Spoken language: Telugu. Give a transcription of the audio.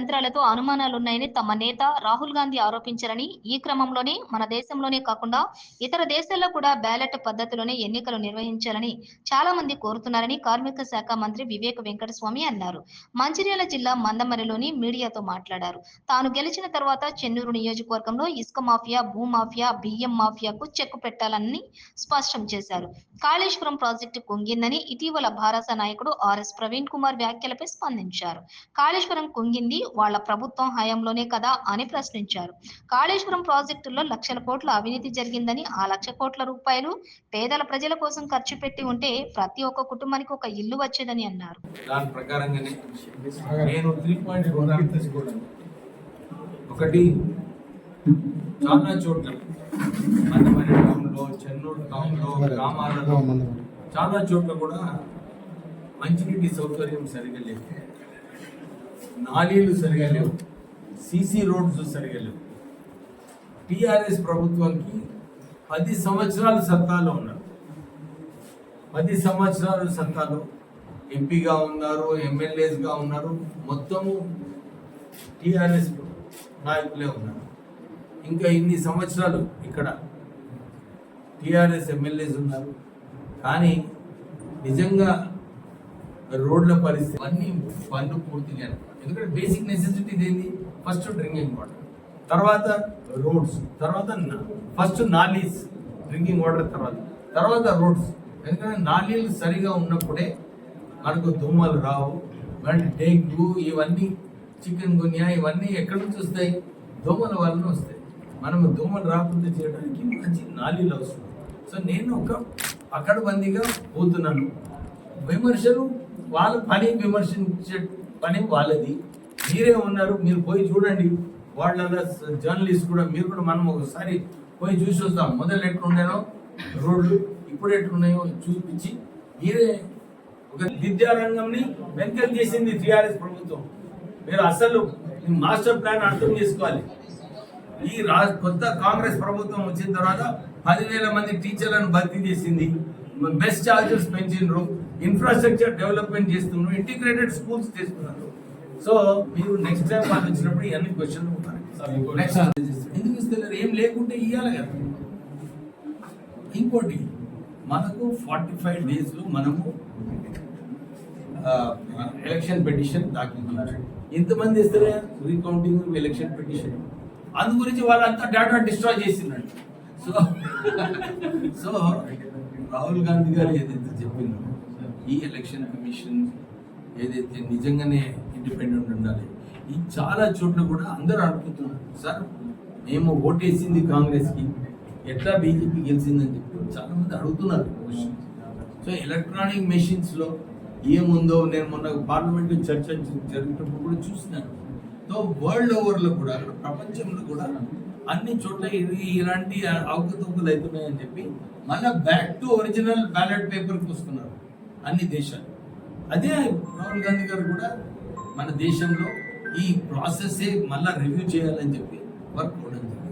యంత్రాలతో అనుమానాలున్నాయని తమ నేత రాహుల్ గాంధీ ఆరోపించారని ఈ క్రమంలోనే మన దేశంలోనే కాకుండా ఇతర దేశాల్లో కూడా బ్యాలెట్ పద్ధతిలోనే ఎన్నికలు నిర్వహించాలని చాలా మంది కోరుతున్నారని కార్మిక శాఖ మంత్రి వివేక్ వెంకటస్వామి అన్నారు. మంచిర్యాల జిల్లా మందమరిలోని మీడియాతో మాట్లాడారు. తాను గెలిచిన తర్వాత చెన్నూరు నియోజకవర్గంలో ఇసుక మాఫియా భూమాఫియా బియ్యం మాఫియాకు చెక్కు పెట్టాలని స్పష్టం చేశారు. కాళేశ్వరం ప్రాజెక్టు కుంగిందని ఇటీవల భారత నాయకుడు ఆర్ఎస్ ప్రవీణ్ కుమార్ వ్యాఖ్యలపై స్పందించారు. కాళేశ్వరం కుంగింది వాళ్ళ ప్రభుత్వం హయాంలోనే కదా అని ప్రశ్నించారు. కాళేశ్వరం ప్రాజెక్టుల్లో లక్షల కోట్ల అవినీతి జరిగిందని ఆ లక్ష కోట్ల రూపాయలు పేదల ప్రజల కోసం ఖర్చు పెట్టి ఉంటే ప్రతి ఒక్క కుటుంబానికి ఒక ఇల్లు వచ్చేదని అన్నారు. దాని ప్రకారంగానే నేను త్రీ పాయింట్ ప్రోగ్రామ్ తీసుకోవడం ఒకటి చాలా చోట్ల మందమరి టౌన్లో చెన్నూరు టౌన్లో గ్రామాలలో చాలా చోట్ల కూడా మంచినీటి సౌకర్యం సరిగా లేవు నాలీలు సరిగా లేవు. సీసీ రోడ్స్ సరిగా లేవు. టీఆర్ఎస్ ప్రభుత్వానికి పది సంవత్సరాలు సత్తాలో ఉన్నారు. పది సంవత్సరాలు సత్తాలో ఎంపీగా ఉన్నారు ఎమ్మెల్యేస్గా ఉన్నారు. మొత్తము టీఆర్ఎస్ నాయకులే ఉన్నారు. ఇంకా ఇన్ని సంవత్సరాలు ఇక్కడ టీఆర్ఎస్ ఎమ్మెల్యేస్ ఉన్నారు. కానీ నిజంగా రోడ్ల పరిస్థితి. అన్నీ పనులు పూర్తిగా ఎందుకంటే బేసిక్ నెసెసిటీ ఏంది ఫస్ట్ డ్రింకింగ్ వాటర్ తర్వాత రోడ్స్ తర్వాత ఫస్ట్ నాలీస్ డ్రింకింగ్ వాటర్ తర్వాత. తర్వాత రోడ్స్ ఎందుకంటే నాలీలు సరిగా ఉన్నప్పుడే మనకు దోమలు రావు. మనకి డెంగ్యూ ఇవన్నీ చికెన్ గున్యా ఇవన్నీ ఎక్కడి నుంచి వస్తాయి? దోమల వలన వస్తాయి. మనం దోమలు రాకుండా చేయడానికి మంచి నాలీలు అవసరం. సో నేను ఒక అక్కడ బందీగా పోతున్నాను. విమర్శలు వాళ్ళ పని విమర్శించే పని వాళ్ళది. మీరే ఉన్నారు మీరు పోయి చూడండి. వాళ్ళ జర్నలిస్ట్ కూడా మీరు కూడా మనం ఒకసారి పోయి చూసి వస్తాం. మొదలు ఎట్లుండేనో రోడ్లు ఇప్పుడు ఎట్లున్నాయో చూపించి మీరే ఒక విద్యారంగంని వెంకల్ చేసింది టీఆర్ఎస్ ప్రభుత్వం. మీరు అసలు మాస్టర్ ప్లాన్ అర్థం చేసుకోవాలి. ఈ రా కొత్త కాంగ్రెస్ ప్రభుత్వం వచ్చిన తర్వాత పదివేల మంది టీచర్లను భర్తీ చేసింది. బెస్ట్ చార్జెస్ పెంచిండ్రు. ఇన్ఫ్రాస్ట్రక్చర్ డెవలప్మెంట్ చేస్తున్నారు ఇంటిగ్రేటెడ్ స్కూల్స్ చేస్తున్నారు. సో మీరు నెక్స్ట్ టైం వాళ్ళు వచ్చినప్పుడు ఇవన్నీ క్వశ్చన్ ఎందుకు ఇస్తలేరు? ఏం లేకుంటే ఇవ్వాలి కదా. ఇంకోటి మనకు ఫార్టీ ఫైవ్ డేస్లో మనము ఎలక్షన్ పిటిషన్ దాఖలు ఎంతమంది ఇస్తారే రీకౌంటింగ్ ఎలక్షన్ పిటిషన్ అందు గురించి వాళ్ళంతా డేటా డిస్ట్రాయ్ చేసిందండి సో సో రాహుల్ గాంధీ గారు ఏదైతే చెప్పిందో ఈ ఎలక్షన్ కమిషన్ ఏదైతే నిజంగానే ఇండిపెండెంట్ ఉండాలి ఈ చాలా చోట్ల కూడా అందరూ అడుగుతున్నారు సార్ మేము ఓటేసింది కాంగ్రెస్కి ఎట్లా బీజేపీ గెలిచిందని చెప్పి చాలా మంది అడుగుతున్నారు క్వశ్చన్ సో ఎలక్ట్రానిక్ మెషిన్స్లో ఏముందో నేను మొన్న పార్లమెంట్ చర్చ జరిగినప్పుడు కూడా చూసినాను. సో వరల్డ్ ఓవర్లో కూడా ప్రపంచంలో కూడా అన్ని చోట్ల ఇది ఇలాంటి అవకతవకలు అవుతున్నాయని చెప్పి మళ్ళీ బ్యాక్ టు ఒరిజినల్ బ్యాలెట్ పేపర్కి వస్తున్నారు. అన్ని దేశాలు. అదే రాహుల్ గాంధీ గారు కూడా మన దేశంలో ఈ ప్రాసెస్ మళ్ళీ రివ్యూ చేయాలని చెప్పి వర్క్ అవడం జరిగింది